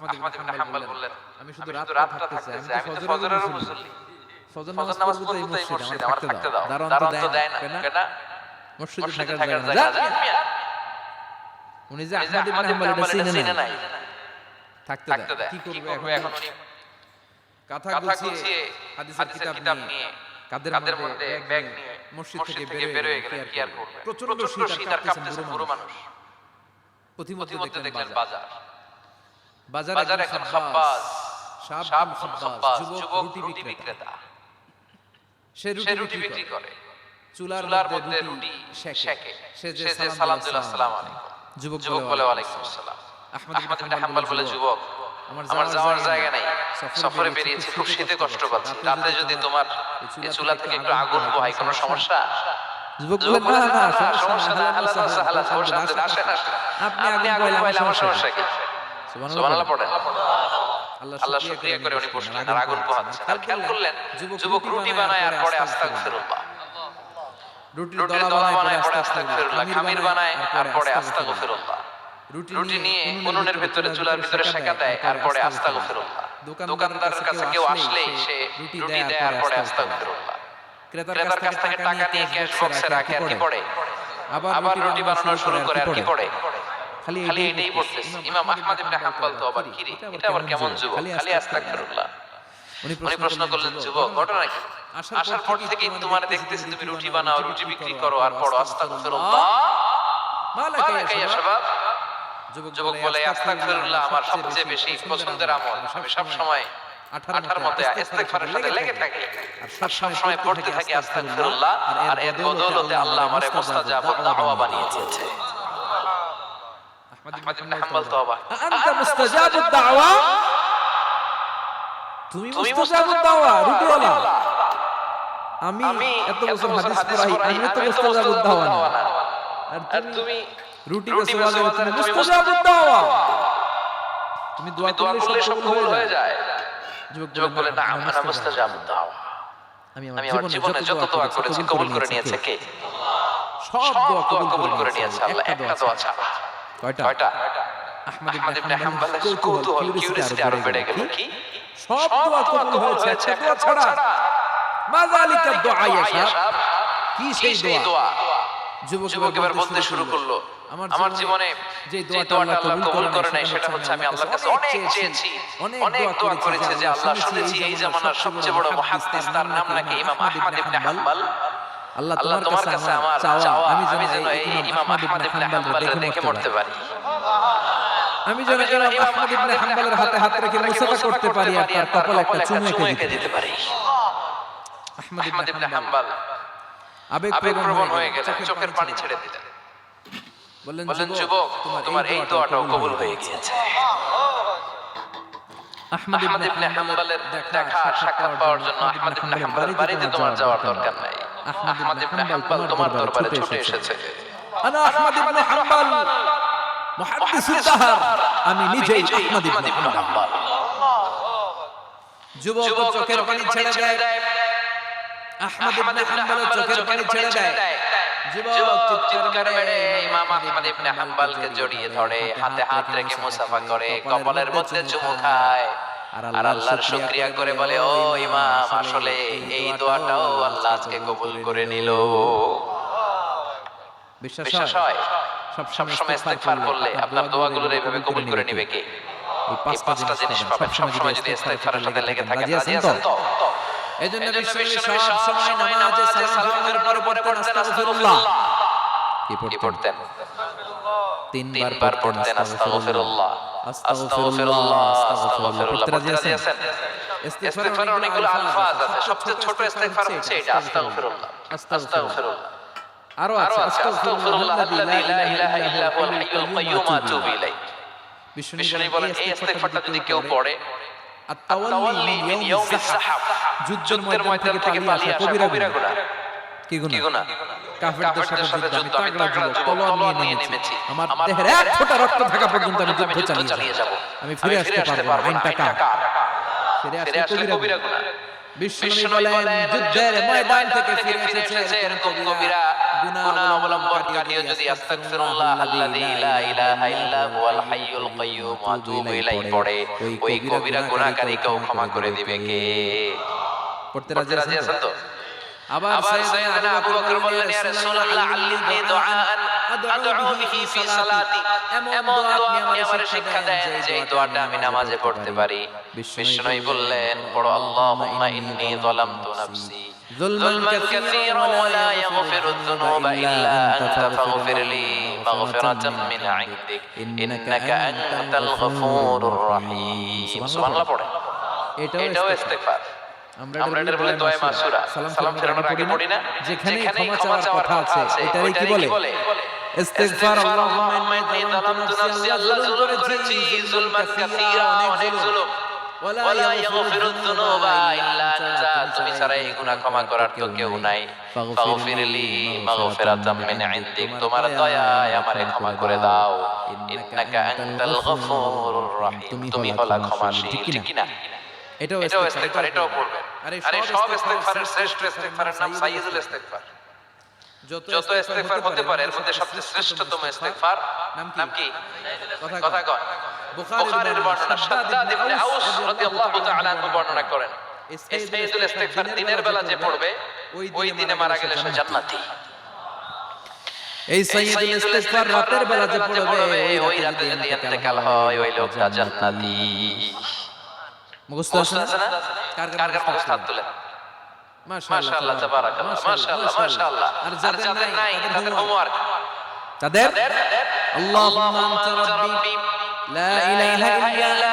আহমদ ইবনে হাম্বল বললেন আমি শুধু রাতটা থাকতেছি থাকতেছি আমি তো ফজরের মুসল্লি। ফজর নামাজ পড়ব এই মসজিদে আমার থাকতে থাকতে দাও। দারোয়ান তো দেয় না কেন? মসজিদে জায়গা জায়গা না উনি যে আহমদ ইবনে হাম্বল এটা চিনে নাই। থাকতে থাকতে দেয়। কি করবে এখন উনি? কথা গুছিয়ে হাদিসের কিতাব নিয়ে কাদের মধ্যে ব্যাগ নিয়ে মসজিদ থেকে থেকে বের হয়ে গেলেন কি আর করবে? প্রচণ্ড শীত আর কাঁপতেছেন বুড়ো মানুষ। দেখলেন দেখলেন বাজার বাজার খাব্বাস খাব্বাস যুবক রুটি বিক্রেতা। সে রুটি বিক্রি করে। চুলার মধ্যে রুটি সে যে সালাম দিল আসসালামু আলাইকুম। যুবক বলে ওয়ালাইকুম আসসালাম। আহমদ ইবনে হাম্বল বলে যুবক আমার যাওয়ার জায়গা নাই। সফরে বেরিয়েছি খুব শীতে কষ্ট পাচ্ছি। রাতে যদি তোমার চুলা থেকে একটু আগুন পোহাই কোনো সমস্যা? যুবক যুবক বলে বলে না না না সমস্যা না আল্লাহ আপনি আগুন আমার সমস্যা কি সুবহানাল্লাহ পড়েন আল্লাহ শুকরিয়া শুকরিয়া করে করে উনি উনি বসলেন বসলেন আর আর আগুন আগুন পোহাচ্ছেন। পোহাচ্ছেন খেয়াল করলেন যুবক রুটি বানায় আর পরে আস্তাগফিরুল্লাহ রুটির রুটির দলা বানায় পরে পরে আস্তাগফিরুল্লাহ আস্তাগফিরুল্লাহ খামির খামির বানায় বানায় আর আর পরে পরে আস্তাগফিরুল্লাহ আস্তাগফিরুল্লাহ রুটি নিয়ে উনুনের ভেতরে ভেতরে চুলার ভিতরে সেকা দেয় আর পরে আস্তাগফিরুল্লাহ দোকানদারের কাছে কেউ আসলেই সে রুটি দেয় আর আর পরে আস্তাগফিরুল্লাহ ক্রেতার কাছ থেকে টাকা নিয়ে ক্যাশ বক্সে রাখে কি পড়ে আবার রুটি বানানো শুরু করে আর কি পড়ে খালি এটাই পড়তেছে ইমাম আহমদ ইবনে হাম্বল তো আবার কি রে এটা আবার কেমন যুবক? খালি আস্তাগফিরুল্লাহ উনি প্রশ্ন করলেন যুবক ঘটনা কি? আসার পর থেকে তোমার দেখতেছি তুমি রুটি বানাও রুটি বিক্রি করো আর পড়ো আস্তাগফিরুল্লাহ মালাকা ইয়া শাবাব। যুবক বলে আস্তাগফিরুল্লাহ আমার সবচেয়ে বেশি পছন্দের আমল। আমি সব সময় আঠার মধ্যে ইস্তেগফারের সাথে লেগে থাকি। আর সব সময় পড়তে থাকি আস্তাগফিরুল্লাহ আর এর বদৌলতে আল্লাহ আমারে মুস্তাজাবুদ দাওয়া বানিয়েছে আহমদ ইবনে হাম্বল তো অবাক আনতা মুস্তাজাবুদ দাওয়া তুমি মুস্তাজাবুদ দাওয়া রুটিওয়ালা আমি এত বছর হাদিস পড়াই আমি তো মুস্তাজাবুদ দাওয়া না আর তুমি রুটি বাজারে তুমি তুমি মুস্তাজাবুদ দাওয়া তুমি দোয়া করলে সব কবুল হয়ে যায় যুবক যুবক বলে না আমি আমরা মুস্তাজাবুদ দাওয়া আমি আমি আমার জীবনে যত দোয়া করেছি কবুল করে নিয়েছে কে সব দোয়া কবুল করে নিয়েছে আল্লাহ একটা দোয়া ছাড়া কয়টা? কয়টা? আহমদ আহমদ ইবনে হাম্বলের কৌতূহল কৌতূহল কিউরিসিটি কিউরিসিটি আরও আরও বেড়ে গেল কি? সব দোয়া কবুল হয়েছে একটা দোয়া ছাড়া। মাযালিকা দোয়া ইয়া কি সেই দোয়া? যুবক যুবক এবার বলতে শুরু করল আমার জীবনে যে দোয়াটা আল্লাহ কবুল করে নাই সেটা হচ্ছে আমি আল্লাহর কাছে অনেক চেয়েছি অনেক দোয়া করেছি যে আল্লাহ শুনেছি এই জামানার সবচেয়ে বড় মুহাদ্দিস তার নাম নাকি ইমাম আহমদ ইবনে হাম্বল। আল্লাহ তোমার কাছে আমার চাওয়া। আমি যেন এই ইমাম আহমদ ইবনে হাম্বল দেখে মরতে পারি। আমি যেন ইমাম আহমদ ইবনে হাম্বলের হাতে হাত রেখে মুসাফা করতে পারি আর তার কপালে একটা চুমু এঁকে দিতে পারি। আহমদ ইবনে হাম্বল। আবেগপ্রবণ হয়ে গেলেন চোখের পানি ছেড়ে দিলেন। বললেন বললেন যুবক তোমার এই দোয়াটাও কবুল হয়ে গিয়েছে আহমদ আহমদ ইবনে হাম্বলের দেখা সাক্ষাৎ পাওয়ার জন্য আহমদ ইবনে হাম্বলের বাড়িতে তোমার যাওয়ার দরকার নাই আহমদ ইবনে হাম্বল তোমার দরবারে ছুটে এসেছে। আনা আহমদ ইবনে হাম্বল। মুহাদ্দিসুদ দাহর আমি নিজেই আহমদ ইবনে হাম্বল। যুবক চোখের পানি ছেড়ে দেয়। আহমদ ইবনে হাম্বল চোখের পানি ছেড়ে দেয়। যুবক চিৎকার মেরে ইমাম আহমদ ইবনে হাম্বলকে জড়িয়ে ধরে হাতে হাত রেখে মুসাফা করে কপালের মধ্যে চুমু খায়। আর আল্লাহর শুকরিয়া করে বলে ও ইমাম আসলে এই দোয়াটাও আল্লাহ আজকে কবুল করে নিল। বিশ্বাস হয়? ইস্তেগফার করলে আপনার দোয়াগুলোর এইভাবে কবুল করে নিবে। কে? এই পাঁচটা জিনিস পাবেন। যদি ইস্তেগফারের সাথে লেগে থাকেন রাজি আছেন তো এজন্য বিশ্বনবী সব সময় নামাজে সালাম ফিরানোর পরে পড়তেন আস্তাগফিরুল্লাহ। কি পড়তেন? তিনবার পড়তেন আস্তাগফিরুল্লাহ। আস্তাগফিরুল্লাহ আস্তাগফিরুল্লাহ। পড়তে রাজি আছেন ইস্তেগফারের অনেকগুলো আলফাজ আছে। সবচেয়ে ছোট ইস্তেগফার হচ্ছে এটা আস্তাগফিরুল্লাহ। আস্তাগফিরুল্লাহ। আরও আরও আছে। আছে আস্তাগফিরুল্লাহ আল্লাযী লা ইলাহা ইল্লা হুয়াল হাইয়ুল কাইয়্যুম আতুবু ইলাইহি বিষ্ণু বলেন এই ইস্তেগফারটা যদি কেউ পড়ে আত-তাওয়াল্লি মিন ইয়াউমিস সাহাব যুদ্ধের ময়দান থেকে পালিয়ে আসা কবিরা গুনাহ কি গুনাহ কাফেরদের সাথে যুদ্ধ আমি তাগড়া তলোয়ার নিয়ে নেমেছি। আমার দেহের এক ফোঁটা রক্ত থাকা পর্যন্ত আমি যুদ্ধ চালিয়ে যাব। আমি ফিরে আসতে পারব না। আইনটা কার ফিরে আসলে কবিরা গুনাহ বিশ্বনবী বলেন যুদ্ধের ময়দান থেকে ফিরে এসেছে এরকম কবিরা। গুনাহ অবলম্বন কাটিয়ে যদি আস্তাগফিরুল্লাহ আল্লাযী লা ইলাহা ইল্লা হুয়াল হাইয়ুল কাইয়্যুম ওয়া আতুবু ইলাইহি পড়ে ওই কবিরা গুনাহকারীকেও ক্ষমা করে দিবে। কে পড়তে পড়তে রাজি আছেন তো আবার আবার সাইয়েদনা আবু বকর বললেন ইয়া রাসূলুল্লাহ আল্লিমনি দুআআন আদউ বিহি ফি সালাতি এমন দোয়া আপনি আমাকে শিক্ষা দেন যে এই দোয়াটা আমি নামাজে পড়তে পারি বিষ্ণুই বললেন পড়ো আল্লাহুম্মা ইন্নী যালামতু নাফসি ظلما كثيرا ولا يغفر الذنوب إلا أنت فاغفر لي مغفرة من عندك إنك أنت الغفور الرحيم سبحان الله পড়ে এটাও ইস্তেগফার আমরা এটার বলে দোয়া মাসুরা। সালাম ফেরানোর আগে পড়ি না। যেখানে ক্ষমা চাওয়ার কথা আছে এটারই কি বলে? ইস্তিগফার আল্লাহুম্মা ইন্নী যালামতু নাফসি আল্লাহ জুলুম করেছি জুলমান কাসীরা অনেক জুলুম। ওয়ালা ইয়াগফিরু যুনুবা ইল্লা আনতা তুমি ছাড়া এই গুনাহ ক্ষমা করার তো কেউ নাই। ফাগফিরলি মাগফিরাতাম মিন ইনদিক। তোমার দয়ায় আমারে ক্ষমা করে দাও। ইন্নাকা আনতাল গফুরুর রহিম। তুমি হলা ক্ষমাশীল। ঠিক কি না এটাও ইস্তেগফার এটাও পড়বেন আরে সব ইস্তেগফারের শ্রেষ্ঠ ইস্তেগফারের নাম সাইয়্যিদুল ইস্তেগফার যত ইস্তেগফার হতে পারে এর মধ্যে সবচেয়ে শ্রেষ্ঠতম ইস্তেগফার নাম কি? কথা কয় বুখারীর বর্ণনা শাদ্দাদ ইবনে আউস রাদিয়াল্লাহু তাআলা আনহু বর্ণনা করেন। ইসমাইলুল ইস্তেগফার দিনের বেলা যে পড়বে ওই দিনে মারা গেলে সে জান্নাতি। এই সাইয়্যিদুল ইস্তিগফার রাতের বেলা যে পড়বে ওই রাতে যদি ইন্তেকাল হয় ওই লোকটা জান্নাতি। মুখস্থ আছে না? কার কার মুখস্থ হাত তুলে মাশাআল্লাহ তাবারাকাল্লাহ মাশাআল্লাহ মাশাআল্লাহ আর যাদের নাই তাদের হোমওয়ার্ক তাদের? আল্লাহুম্মা আনতা রাব্বি। লা ইলাহা ইল্লা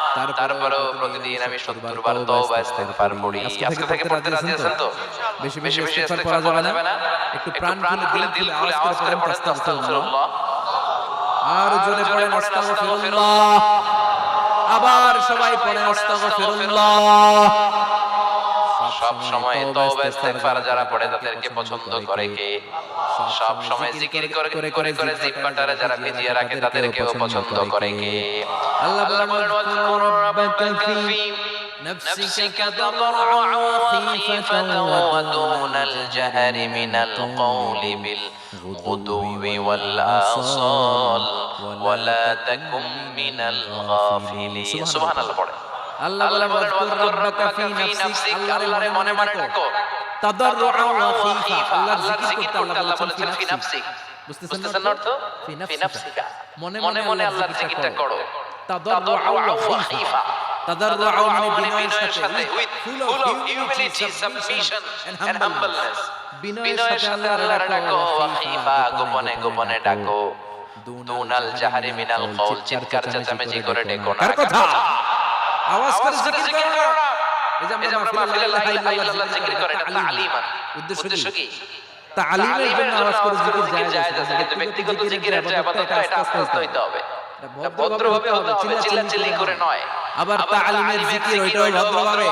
তারপরেও প্রতিদিন আমি 70 বার তওবা ইস্তেগফার পড়ি আজকে থেকে পড়তে রাজি আছেন তো? বেশি বেশি ইস্তেগফার পড়া যাবে না। একটু প্রাণ খুলে দিল খুলে আওয়াজ করে পড়েন আস্তাগফিরুল্লাহ আর জোরে পড়েন আস্তাগফিরুল্লাহ আবার সবাই পড়েন আস্তাগফিরুল্লাহ সব সময় তওবা ইস্তেগফার যারা পড়ে তাদেরকে পছন্দ করে কে সব সময় জিকির করে করে করে জিহ্বাটারে যারা ভিজিয়ে রাখে তাদেরকেও পছন্দ করে কে আল্লাহ আল্লাহ বলেন বলেন ওয়াজকুর রাব্বাকা ফি نفسك نفسك تضرعا وخيفة ودون الجهر من القول بالغدو والآصال ولا تكن من الغافلين سبحان الله পড়ে আল্লাহ বলেন রাব্বাকা ফি নাফসিক। আল্লাহর মনে মনে ডাকো তাদাররুআ ওয়া খাইফা আল্লাহর জিকির করতে আল্লাহ বলেছেন ফি নাফসিক। বুঝতেছেন অর্থ ফি নাফসিকা। মনে মনে মনে আল্লাহর জিকিরটা করো। তাদাররুআ ওয়া খাইফা তাদাররুআ মানে বিনয়ের সাথে full of humility, submission and humbleness. বিনয়ের সাথে আল্লাহর ডাকো ওয়াকিফা গোপনে গোপনে ডাকো। দুনাল জাহারি মিনাল কওল চিৎকার চেঁচামেচি করে ডেকো। না কথা আওয়াজ করে জিকির করো করো এই যে আমরা মাহফিলে লা ইলাহা ইল্লাল্লাহ জিকির করে এটা তালিমান উদ্দেশ্য কি? তালিমের জন্য আওয়াজ করে জিকির আছে কিন্তু ব্যক্তিগত জিকিরের যে আবাদত এটা আস্তে আস্তে হইতে হবে। ভদ্রভাবে হতে হবে চিল্লাচিল্লি করে নয়। আবার তালিমের জিকির ওইটাও ভদ্রভাবে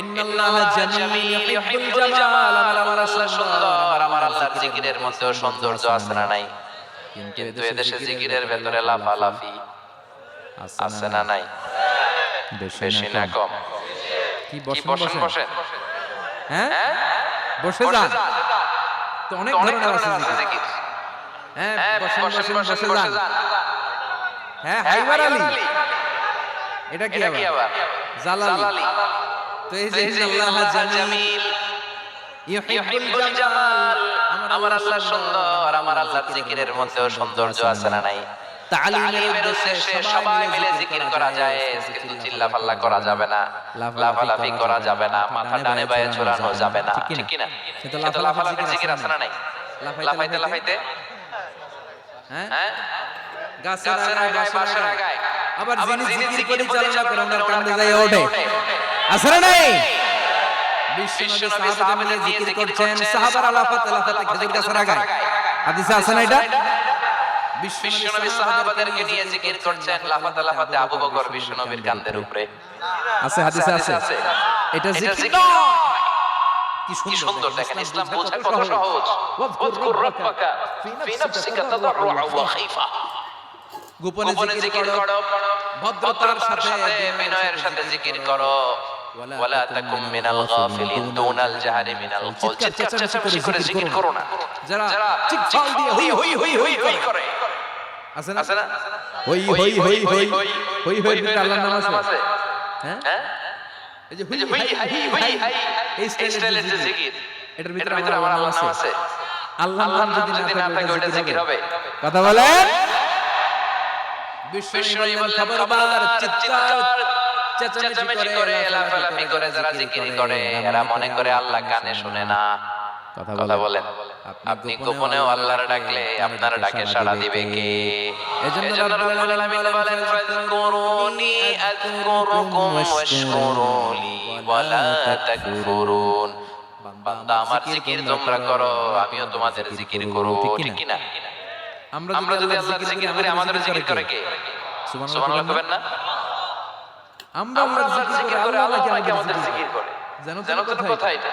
ইন্নাল্লাহা জামিলুন ইউহিব্বুল জামাল আমার আল্লাহ সুন্দর আমার আল্লাহর জিকিরের মধ্যেও সৌন্দর্য আছে না নাই? কিন্তু এদেশে জিকিরের ভেতরে লাফালাফি। আছে না নাই বেশি না কম। কি বসেন বসেন হ্যাঁ? হ্যাঁ? বসে যান। তো অনেক ধরনের আছে জিকির হ্যাঁ হ্যাঁ বসেন বসেন বসে যান। হ্যাঁ হ্যাঁ হাইবার আলী। এটা কি আবার? জালালি। তো এই যে আল্লাহ জামিল। ইউহিব্বুল জামাল। আমার আল্লাহ সুন্দর আমার আল্লাহর জিকিরের মধ্যেও সৌন্দর্য আছে না নাই? তালিমের উদ্দেশ্যে সবাই মিলে জিকির করা যায়। কিন্তু চিল্লাপাল্লা করা যাবে না। লাফালাফি করা যাবে না। মাথা ডানে বায়ে ঝোলানো যাবে না। ঠিক কি না কিন্তু লাফালাফির জিকির আছে না নাই? লাফাইতে লাফাইতে হ্যাঁ? হ্যাঁ? গাছের আগায় বাঁশের আগায়। আবার যিনি জিকির পরিচালনা পরিচালনা করেন ওনার কান্দে যায় ওঠে। আছে না নাই? বিশ্বনবী সাহাবাদের জিকির করছেন সাহাবার সাহাবারা আলাফাতে খেজুর খেজুর গাছের আগায়। হাদিসে আছে না এটা? বিশ্বনবী সাহাবাদেরকে নিয়ে জিকির করছেন লাফাতে লাফাতে আবু বকর বিশ্বনবীর কান্দের উপরে আছে হাদিসে আছে এটা এটা জিকির জিকির নয়। নয়। কি কি সুন্দর সুন্দর দেখেন দেখেন ইসলাম বোঝা কত কত সহজ ওয়াজকুর واذكر রাব্বাকা ربك في نفسك تضرعا وخيفا গোপনে গোপনে জিকির জিকির করো করো ভদ্রতার ভদ্রতার সাথে সাথে বিনয়ের সাথে জিকির করো ওয়ালা তাকুম মিনাল গাফিলিন দুনাল জাহারি মিনাল কওল চিৎকার চেঁচামেচি করে জিকির করো না যারা যারা চিৎকার দিয়ে হই হই হই হই হই করে আছে না হই হই হই হই হই হই আল্লাহর নাম আছে হ্যাঁ হ্যাঁ এই যে হুই হাই হুই হাই এই স্টাইলের যে জিকির এটার ভিতরে আমার আল্লাহর নাম আছে আল্লাহর নাম যদি না থাকে ওটা জিকির হবে কথা বলেন খবরদার চিৎকার চেঁচামেচি করে করে যারা জিকির করে এরা মনে করে আল্লাহ কানে শুনে না কথা বলেন। আপনি গোপনেও আল্লাহর ডাকলে আপনার ডাকে সাড়া দিবে কে? এজন্য রাব্বুল আলামিন বলেন ফাযকুরুনি আযকুরুকুম ওয়াশকুরুলি ওয়ালা তাকফুরুন। বান্দা আমার জিকির তোমরা করো আমিও তোমাদের জিকির করব ঠিক কি না আমরা যদি আল্লাহর জিকির করি আমাদের জিকির করে কে? সুবহানাল্লাহ কবেন না? আমরা আল্লাহর জিকির করে আল্লাহ আমাদের জিকির করে। জানো তো কথা এটা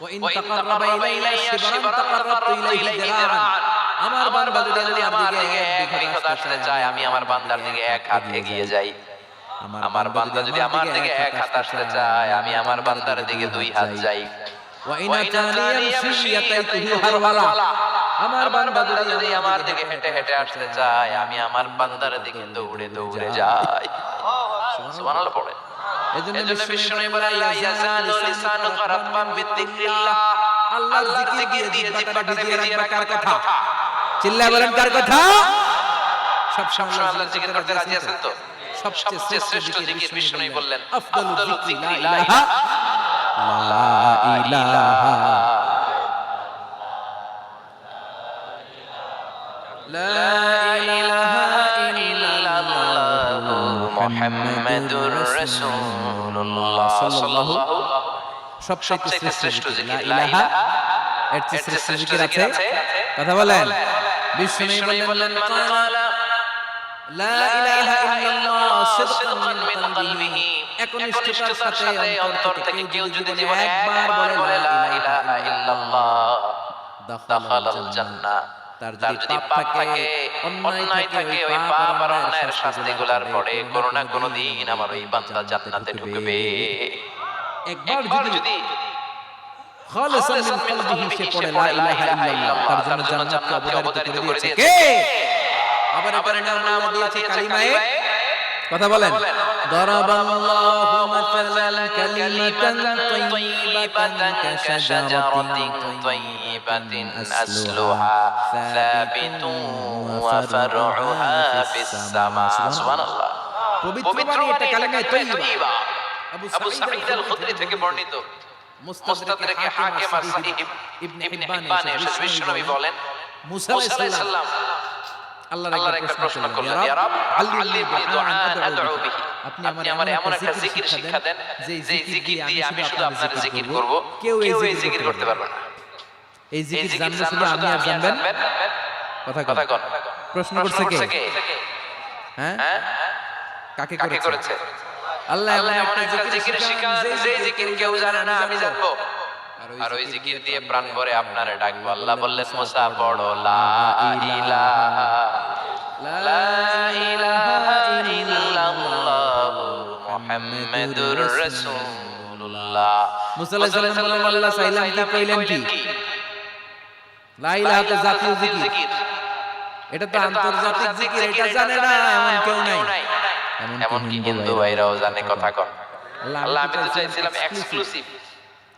وإن تقرب إلي شبرا تقربت إليه ذراعا আমার বান্দা যদি আমার দিকে এক বিঘত আসতে চায় আমি আমার বান্দার দিকে এক হাত এগিয়ে যাই আমার বান্দা যদি আমার দিকে এক হাত আসতে চায় আমি আমার বান্দার দিকে দুই হাত যাই وإن أتاني يمشي أتيته هرولة আমার বান্দা যদি আমার দিকে হেঁটে হেঁটে আসতে চায় আমি আমার বান্দার দিকে দৌড়ে দৌড়ে যাই সুবহানাল্লাহ পড়ে এজন্য বিষ্ণু বলে লা ইয়াজালু লিসানুকা রাব্বাম বিযিকরিল্লাহ আল্লাহর জিকির দিয়ে জিহ্বাটা ভিজিয়ে রাখবে কার কথা। চিল্লা বলেন কার কথা? সব সবসময় আল্লাহর জিকির করতে রাজি আছেন তো? সবচেয়ে শ্রেষ্ঠ জিকির বিষ্ণুই বললেন আফদালু যিকরি লা ইলাহা ইলাহা লা মুহাম্মাদুর রাসূলুল্লাহ সাল্লাল্লাহু সবচেয়ে শ্রেষ্ঠ জিকির লা ইলাহা এর চেয়ে শ্রেষ্ঠ জিকির আছে কথা বলেন। বিষ্ণু বললেন ক্বালা লা ইলাহা ইল্লাল্লাহ সিদকান মিন কলবিহি। একনিষ্ঠতার সাথে অন্তর থেকে কেউ যদি জীবনে একবার বলে লা ইলাহা ইল্লাল্লাহ দাখালাল জান্নাহ। তার যদি পাপ থাকে অন্যায় থাকে ওই পাপ আর অন্যায়ের শাস্তিগুলার পরে কোনো না কোনো দিন আমার ওই বান্দা জান্নাতে ঢুকবে। একবার যদি খালিসান মিন কলবিহি সে পড়ে লা ইলাহা ইল্লাল্লাহ তার জন্য জান্নাতকে অবধারিত করে দিয়েছে। কে আবার আবার নাম দিয়েছে কালিমায়ে কথা বলেন। দরাবাল্লাহু মাসালান কালিমাতান তাইয়িবাতান কাশাজারাতিন তাইয়িবাতিন আসলুহা সাবিতুন ওয়া ফারউহা ফিস সামা সুবহানাল্লাহ পবিত্র পবিত্র বাণী এটা বাণী কালিমায়ে তাইয়িবা আবু সাঈদ আল খুদরি থেকে বর্ণিত। মুস্তাদরিকে হাকিম আর সাহিহ ইবনে হিব্বান এসে বিশ্বনবী বলেন মুসা আলাইহিস সালাম আল্লাহর একটা প্রশ্ন করলেন ইয়া রাব আল্লিমনি দুআআন আদউ বিহি। আপনি আমার এমন একটা জিকির শিক্ষা দেন যে জিকির দিয়ে আমি শুধু আপনার জিকির করব। কেউ এই জিকির করতে পারবে না। এই জিকির জানলে শুধু আমি আর জানবেন? কথা কথা প্রশ্ন করছে কে? হ্যাঁ? কাকে করেছে? আল্লাহ আল্লাহ এমন একটা জিকির শিখান যে জিকির কেউ জানে না আমি জানব। আর ওই জিকির দিয়ে প্রাণ ভরে আপনারে ডাকবো। আল্লাহ বললেন মুসা পড়ো লা ইলাহা লা ইলাহা ইল্লাল্লাহ মুহাম্মাদুর রাসূলুল্লাহ মুসা আলাইহিস সালাম আল্লাহ চাইলাম কি কইলেন কি লা ইলাহা তো জাতীয় জিকির এটা তো আন্তর্জাতিক জিকির এটা জানে না এমন কেউ নাই এমন কি হিন্দু ভাইরাও জানে কথা আল্লাহ আল্লাহ আমি তো চাইছিলাম এক্সক্লুসিভ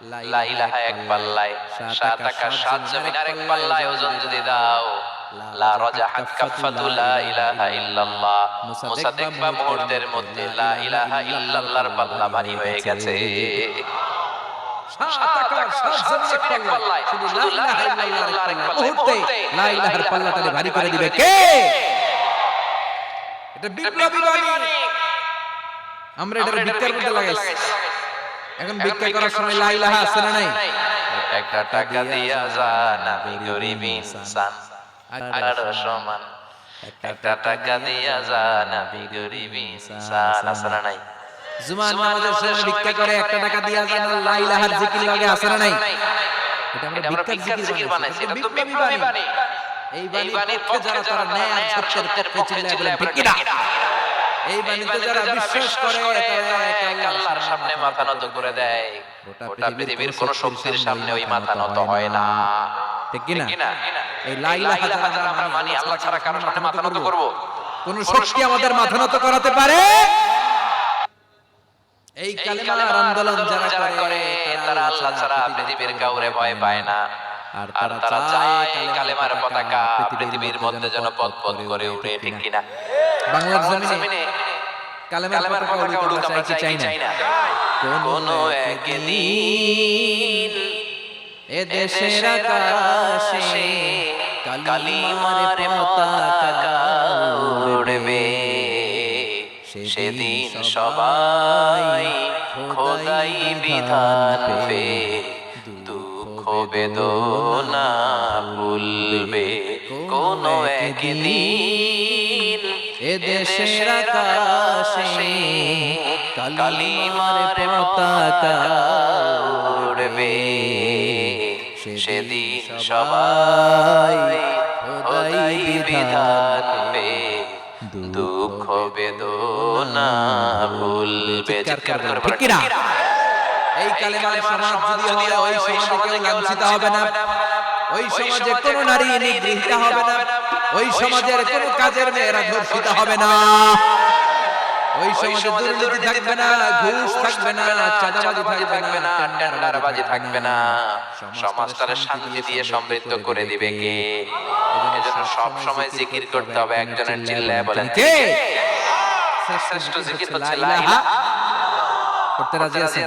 লা ইলাহা এক পাল্লায় সাত আকাশ সাত জমিন আরেক পাল্লায় ওজন যদি দাও লা রাজাহাত কাফাতু লা ইলাহা ইল্লাল্লাহ। মুসা দেখবা মুহূর্তের মধ্যে লা ইলাহা ইল্লাল্লাহর পাল্লা ভারী হয়ে গেছে। এক এক ভারী করে দিবে কে? এটা বিপ্লবী আমরা এটা ভিক্ষার মধ্যে লাগাইছি। এখন ভিক্ষা করার সময় লা ইলাহা আছে না নাই? একটা টাকা দিয়া যা নামি গরিব ইনসান। আর সমান। একটা টাকা দিয়া যা নামি গরিব ইনসান। আছে না নাই? জুমার নামাজের সময় ভিক্ষা করে একটা টাকা দিয়া যান লা ইলাহার জিকির লাগে আছে না নাই? এটা আমরা ভিক্ষার জিকির বানাইছি এটা তো বিপ্লবী বাণী। এই বাণীর পক্ষে যারা তারা ন্যায় আর সত্যের পক্ষে চিল্লায় ঠিক কিনা? এই বাণীতে যারা বিশ্বাস করে তারা এক আল্লাহর সামনে মাথা নত করে দেয়। গোটা পৃথিবীর কোন শক্তির সামনে ওই মাথা নত হয় না। ঠিক? ঠিক কিনা? এই লা ইলাহা যারা আমরা মানি আল্লাহ ছাড়া কারও সামনে মাথা নত করব। কোন শক্তি আমাদের মাথা নত করাতে পারে? এই কালেমার আন্দোলন যারা করে তারা আল্লাহ ছাড়া পৃথিবীর কাউরে ভয় পায় না। আর তারা চায় কালেমার পতাকা পৃথিবীর মধ্যে যেন পথ পথ করে উঠে ঠিক কিনা বাংলার জমিনে কালেমার পতাকা উড়ুক আমরা চাই চাই না। কোনো একদিন এ দেশের আকাশে কালিমার পতাকা উড়বে। সেদিন সবাই খোদাই বিধান পে দুঃখ বেদনা ভুলবে কোন একদিন। এ দেশের আকাশে কালিমার পতাকা উড়বে। সেদিন সবাই খোদাই বিধান পে দুঃখ বেদনা ভুলবে। চিৎকার করে বলো, ঠিক কিনা? ঠিক কিনা? এই কালেমার সমাজ যদি হয় ওই সমাজে কেউ লাঞ্ছিত হবে না। ওই সমাজে কোন নারী নিগৃহীত হবে না। ওই সমাজের কোন কাজের মেয়েরা ধর্ষিত হবে না। ওই সমাজে দুর্নীতি থাকবে না ঘুষ থাকবে না চাঁদাবাজি থাকবে না টেন্ডারবাজি থাকবে না। সমাজটারে শান্তি দিয়ে সমৃদ্ধ করে দিবে কে? এজন্য সব সময় জিকির করতে হবে একজনের চিল্লায় বলেন কে? শ্রেষ্ঠ জিকির হচ্ছে লা ইলাহা করতে রাজি আছেন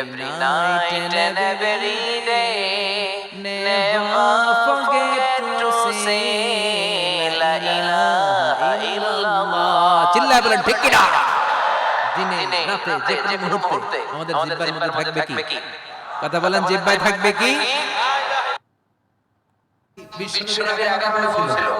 every night and every day. Never forget to say La ilaha illallah. চিল্লায় বলেন ঠিক কিনা? দিনে রাতে যে কোনো মুহূর্তে আমাদের জিব্বার মধ্যে থাকবে কি? কথা বলেন জিব্বায় থাকবে কি? বিশ্বনবীর আগে বলেছিল